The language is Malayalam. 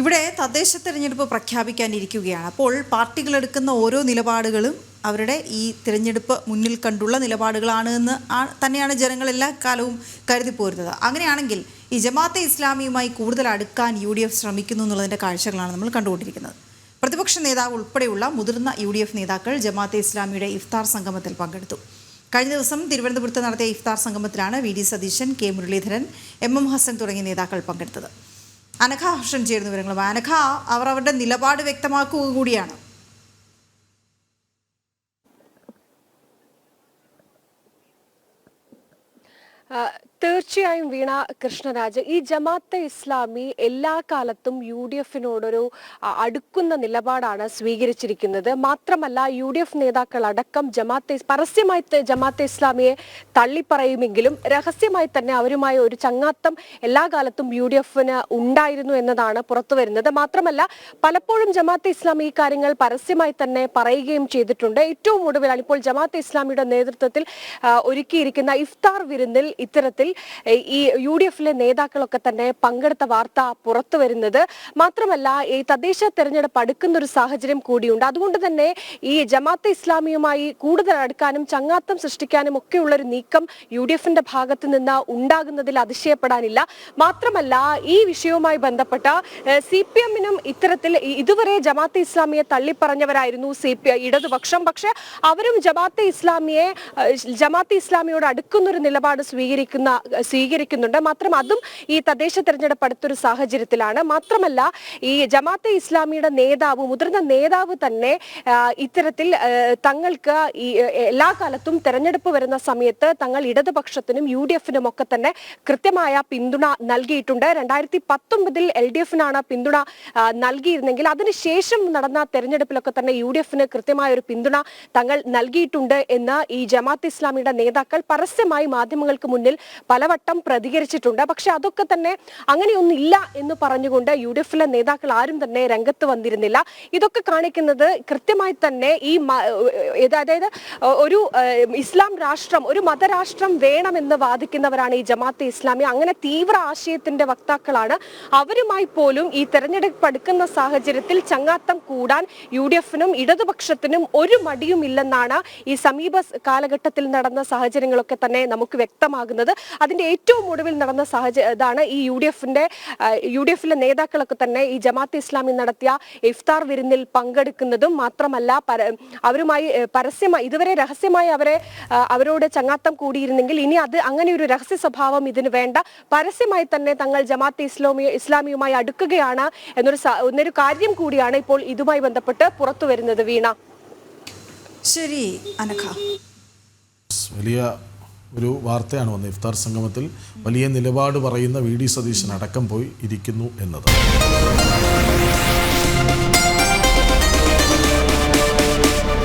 ഇവിടെ തദ്ദേശ തെരഞ്ഞെടുപ്പ് പ്രഖ്യാപിക്കാനിരിക്കുകയാണ്. അപ്പോൾ പാർട്ടികൾ എടുക്കുന്ന ഓരോ നിലപാടുകളും അവരുടെ ഈ തിരഞ്ഞെടുപ്പ് മുന്നിൽ കണ്ടുള്ള നിലപാടുകളാണ് എന്ന് തന്നെയാണ് ജനങ്ങൾ എല്ലാ കാലവും കരുതി പോരുന്നത്. അങ്ങനെയാണെങ്കിൽ ഈ ജമാഅത്തെ ഇസ്ലാമിയുമായി കൂടുതൽ അടുക്കാൻ യു ഡി എഫ് ശ്രമിക്കുന്നു എന്നുള്ളതിന്റെ കാഴ്ചകളാണ് നമ്മൾ കണ്ടുകൊണ്ടിരിക്കുന്നത്. പ്രതിപക്ഷ നേതാവ് ഉൾപ്പെടെയുള്ള മുതിർന്ന യു ഡി എഫ് നേതാക്കൾ ജമാഅത്തെ ഇസ്ലാമിയുടെ ഇഫ്താർ സംഗമത്തിൽ പങ്കെടുത്തു. കഴിഞ്ഞ ദിവസം തിരുവനന്തപുരത്ത് നടത്തിയ ഇഫ്താർ സംഗമത്തിലാണ് V D Satheesan K Muraleedharan M M Hassan തുടങ്ങിയ നേതാക്കൾ പങ്കെടുത്തത്. അനഘ ഹർഷൻ ചേരുന്ന വിവരങ്ങളും അനഘ അവർ അവരുടെ നിലപാട് വ്യക്തമാക്കുക കൂടിയാണ് തീർച്ചയായും വീണ കൃഷ്ണരാജ് ഈ ജമാഅത്തെ ഇസ്ലാമി എല്ലാ കാലത്തും യു ഡി എഫിനോടൊരു അടുക്കുന്ന നിലപാടാണ് സ്വീകരിച്ചിരിക്കുന്നത്. മാത്രമല്ല യു ഡി എഫ് നേതാക്കൾ അടക്കം ജമാഅത്തെ പരസ്യമായി ജമാഅത്തെ ഇസ്ലാമിയെ തള്ളിപ്പറയുമെങ്കിലും രഹസ്യമായി തന്നെ അവരുമായി ഒരു ചങ്ങാത്തം എല്ലാ കാലത്തും യു ഡി എഫിന് ഉണ്ടായിരുന്നു എന്നതാണ് പുറത്തു വരുന്നത്. മാത്രമല്ല പലപ്പോഴും ജമാഅത്തെ ഇസ്ലാമി ഈ കാര്യങ്ങൾ പരസ്യമായി തന്നെ പറയുകയും ചെയ്തിട്ടുണ്ട്. ഏറ്റവും ഒടുവിലാണ് ഇപ്പോൾ ജമാഅത്തെ ഇസ്ലാമിയുടെ നേതൃത്വത്തിൽ ഒരുക്കിയിരിക്കുന്ന ഇഫ്താർ വിരുന്നിൽ ഇത്തരത്തിൽ ഈ യു ഡി എഫിലെ നേതാക്കളൊക്കെ തന്നെ പങ്കെടുത്ത വാർത്ത പുറത്തു വരുന്നത്. മാത്രമല്ല ഈ തദ്ദേശ തെരഞ്ഞെടുപ്പ് അടുക്കുന്ന ഒരു സാഹചര്യം കൂടിയുണ്ട്. അതുകൊണ്ട് തന്നെ ഈ ജമാഅത്തെ ഇസ്ലാമിയുമായി കൂടുതൽ അടുക്കാനും ചങ്ങാത്തം സൃഷ്ടിക്കാനും ഒക്കെയുള്ള ഒരു നീക്കം യു ഡി എഫിന്റെ ഭാഗത്ത് നിന്ന് ഉണ്ടാകുന്നതിൽ അതിശയപ്പെടാനില്ല. മാത്രമല്ല ഈ വിഷയവുമായി ബന്ധപ്പെട്ട സി പി എമ്മിനും ഇത്തരത്തിൽ ഇതുവരെ ജമാഅത്തെ ഇസ്ലാമിയെ തള്ളിപ്പറഞ്ഞവരായിരുന്നു സി പി ഇടതുപക്ഷം. പക്ഷെ അവരും ജമാഅത്തെ ഇസ്ലാമിയെ ജമാഅത്തെ ഇസ്ലാമിയോട് അടുക്കുന്ന ഒരു നിലപാട് സ്വീകരിക്കുന്ന സ്വീകരിക്കുന്നുണ്ട്. മാത്രം അതും ഈ തദ്ദേശ തെരഞ്ഞെടുപ്പ് അടുത്തൊരു സാഹചര്യത്തിലാണ്. മാത്രമല്ല ഈ ജമാഅത്തെ ഇസ്ലാമിയുടെ നേതാവ് മുതിർന്ന നേതാവ് തന്നെ ഇത്തരത്തിൽ തങ്ങൾക്ക് ഈ എല്ലാ കാലത്തും തെരഞ്ഞെടുപ്പ് വരുന്ന സമയത്ത് തങ്ങൾ ഇടതുപക്ഷത്തിനും യു ഡി എഫിനും ഒക്കെ തന്നെ കൃത്യമായ പിന്തുണ നൽകിയിട്ടുണ്ട്. രണ്ടായിരത്തി പത്തൊമ്പതിൽ എൽ ഡി എഫിനാണ് പിന്തുണ നൽകിയിരുന്നെങ്കിൽ അതിനുശേഷം നടന്ന തെരഞ്ഞെടുപ്പിലൊക്കെ തന്നെ യു ഡി എഫിന് കൃത്യമായ ഒരു പിന്തുണ തങ്ങൾ നൽകിയിട്ടുണ്ട് എന്ന് ഈ ജമാഅത്ത് ഇസ്ലാമിയുടെ നേതാക്കൾ പരസ്യമായി മാധ്യമങ്ങൾക്ക് മുന്നിൽ പലവട്ടം പ്രതികരിച്ചിട്ടുണ്ട്. പക്ഷെ അതൊക്കെ തന്നെ അങ്ങനെയൊന്നില്ല എന്ന് പറഞ്ഞുകൊണ്ട് യു ഡി എഫിലെ നേതാക്കൾ ആരും തന്നെ രംഗത്ത് വന്നിരുന്നില്ല. ഇതൊക്കെ കാണിക്കുന്നത് കൃത്യമായി തന്നെ ഈ അതായത് ഒരു ഇസ്ലാം രാഷ്ട്രം ഒരു മതരാഷ്ട്രം വേണമെന്ന് വാദിക്കുന്നവരാണ് ഈ ജമാഅത്തെ ഇസ്ലാമി. അങ്ങനെ തീവ്ര ആശയത്തിന്റെ വക്താക്കളാണ്. അവരുമായി പോലും ഈ തെരഞ്ഞെടുപ്പ് അടുക്കുന്ന സാഹചര്യത്തിൽ ചങ്ങാത്തം കൂടാൻ യു ഡി എഫിനും ഇടതുപക്ഷത്തിനും ഒരു മടിയുമില്ലെന്നാണ് ഈ സമീപ കാലഘട്ടത്തിൽ നടന്ന സാഹചര്യങ്ങളൊക്കെ തന്നെ നമുക്ക് വ്യക്തമാകുന്നത്. അതിന്റെ ഏറ്റവും ഒടുവിൽ നടന്ന സാഹചര്യം ഇതാണ് ഈ യു ഡി എഫിന്റെ യു ഡി എഫിലെ നേതാക്കളൊക്കെ തന്നെ ഈ ജമാഅത്ത് ഇസ്ലാമി നടത്തിയ ഇഫ്താർ വിരുന്നിൽ പങ്കെടുക്കുന്നതും മാത്രമല്ല അവരുമായി പരസ്യമായി ഇതുവരെ രഹസ്യമായി അവരെ അവരോട് ചങ്ങാത്തം കൂടിയിരുന്നെങ്കിൽ ഇനി അത് അങ്ങനെ ഒരു രഹസ്യ സ്വഭാവം ഇതിന് വേണ്ട. പരസ്യമായി തന്നെ തങ്ങൾ ജമാഅത്ത് ഇസ്ലാമി ഇസ്ലാമിയുമായി അടുക്കുകയാണ് എന്നൊരു എന്നൊരു കാര്യം കൂടിയാണ് ഇപ്പോൾ ഇതുമായി ബന്ധപ്പെട്ട് പുറത്തു വരുന്നത് വീണ. ശരി അനഘ. വലിയ ഒരു വാർത്തയാണ് വന്നത്. ഇഫ്താർ സംഗമത്തിൽ വലിയ നിലപാട് പറയുന്ന വി ഡി സതീശൻ അടക്കം പോയി ഇരിക്കുന്നു എന്നത്.